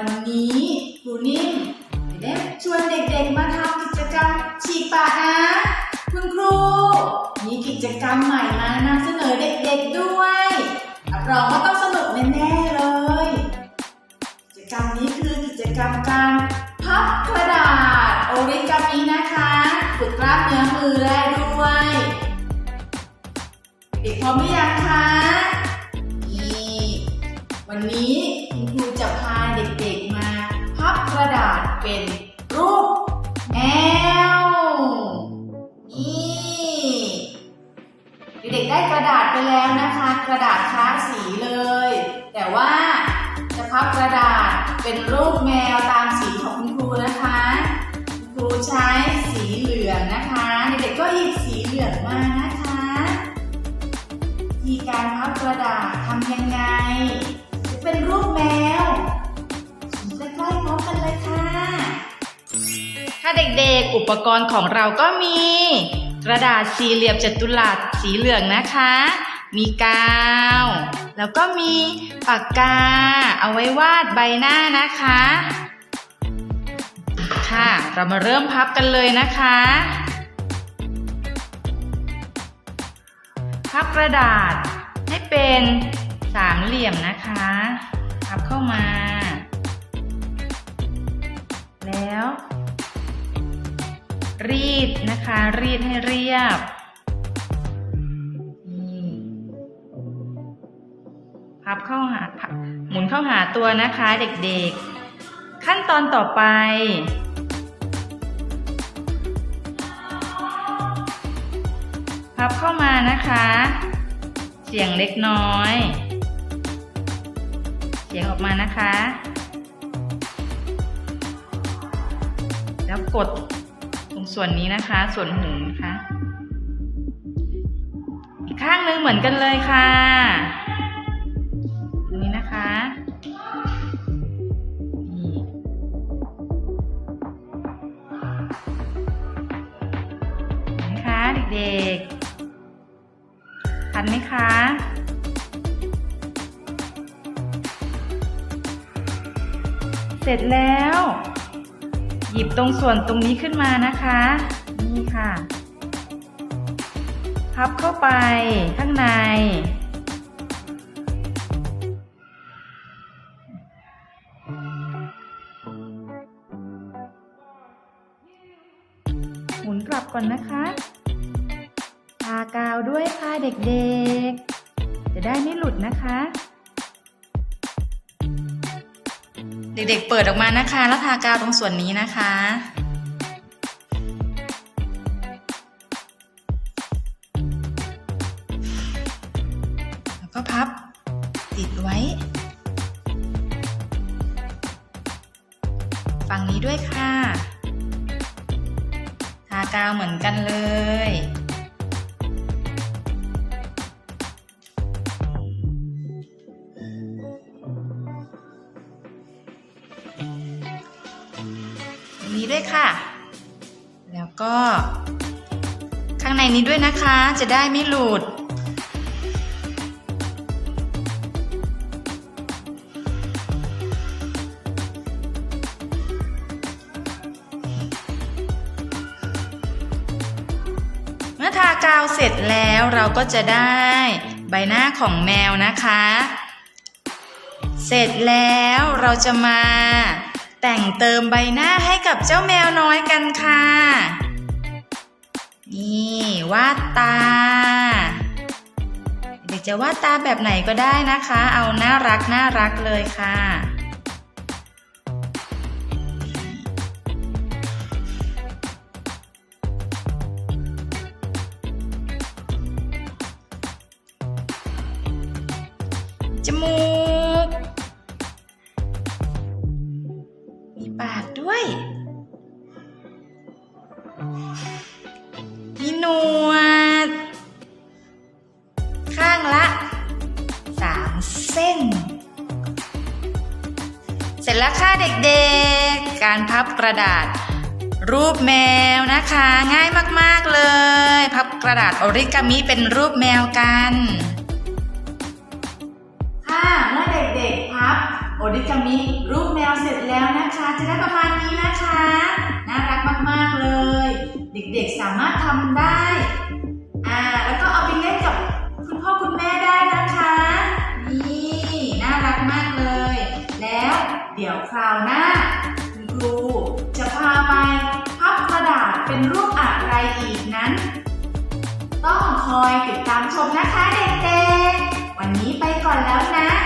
วันนี้ครูนิ่มได้ชวนเด็กๆมาทำกิจกรรมฉีกปากนะ คุณครู มีกิจกรรมใหม่มานำเสนอเด็กๆด้วยรับรองว่าต้องสนุกแน่ๆเลย กิจกรรมนี้คือกิจกรรมการพับกระดาษโอริกามินะคะฝึกกล้ามเนื้อมือได้ด้วย เด็กพร้อมหรือยังคะ วันนี้คุณครูจะพาเด็กๆมาพับกระดาษเป็นรูปแมวนี่เด็กๆได้กระดาษไปแล้วนะคะ กระดาษค้าสีเลย แต่ว่าจะพับกระดาษเป็นรูปแมวตามสีของคุณครูนะคะครูใช้สีเหลืองนะคะเด็กๆก็หยิบสีเหลืองมานะคะวิธีการพับกระดาษาเด็กๆ อุปกรณ์ของเราก็มี กระดาษสี่เหลี่ยมจัตุรัสสีเหลืองนะคะ มีกาว แล้วก็มีปากกา เอาไว้วาดใบหน้านะคะ ค่ะ เรามาเริ่มพับกันเลยนะคะ พับกระดาษให้เป็นสามเหลี่ยมนะคะ พับเข้ามา แล้ว รีดนะคะ รีดให้เรียบพับเข้าหาหมุนเข้าหาตัวนะคะเด็กๆ ขั้นตอนต่อไป พับเข้ามานะคะเสียงเล็กน้อยเสียงออกมานะคะ แล้วกด ส่วนนี้นะคะ ส่วนหูนะคะ อีกข้างหนึงเหมือนกันเลยค่ะนี้นะคะนี่นไหมคะเด็กๆทันไหมคะเสร็จแล้ว หยิบตรงส่วนตรงนี้ขึ้นมานะคะ นี่ค่ะ พับเข้าไปข้างใน หมุนกลับก่อนนะคะทากาวด้วยค่ะเด็กๆ จะได้ไม่หลุดนะคะ เด็กๆ เปิดออกมานะคะ แล้วทากาวตรงส่วนนี้นะคะ แล้วก็พับติดไว้ ฝั่งนี้ด้วยค่ะ ทากาวเหมือนกันเลย นี้ด้วยค่ะ แล้วก็ ข้างในนี้ด้วยนะคะ จะได้ไม่หลุด เมื่อทากาวเสร็จแล้วเราก็จะได้ใบหน้าของแมวนะคะ เสร็จแล้วเราจะมา แต่งเติมใบหน้าให้กับเจ้าแมวน้อยกันค่ะ นี่วาดตาเด็กจะวาดตาแบบไหนก็ได้นะคะ เอาน่ารักน่ารักเลยค่ะจมูกากด้วย มีหนวด ข้างละสามเส้น เสร็จแล้วค่ะเด็กๆ การพับกระดาษ รูปแมวนะคะ ง่ายมากๆเลย พับกระดาษออริกามิเป็นรูปแมวกัน ค่ะเมื่อเด็กๆพับ โอริกามิรูปแมวเสร็จแล้วนะคะ จะได้ประมาณนี้นะคะ น่ารักมากๆเลย เด็กๆสามารถทำได้ อ่า แล้วก็เอาไปเล่นกับคุณพ่อคุณแม่ได้นะคะ นี่ น่ารักมากเลย แล้วเดี๋ยวคราวหน้าคุณครูจะพาไปพับกระดาษเป็นรูปอะไรอีกนั้น ต้องคอยติดตามชมนะคะเด็กๆ วันนี้ไปก่อนแล้วนะ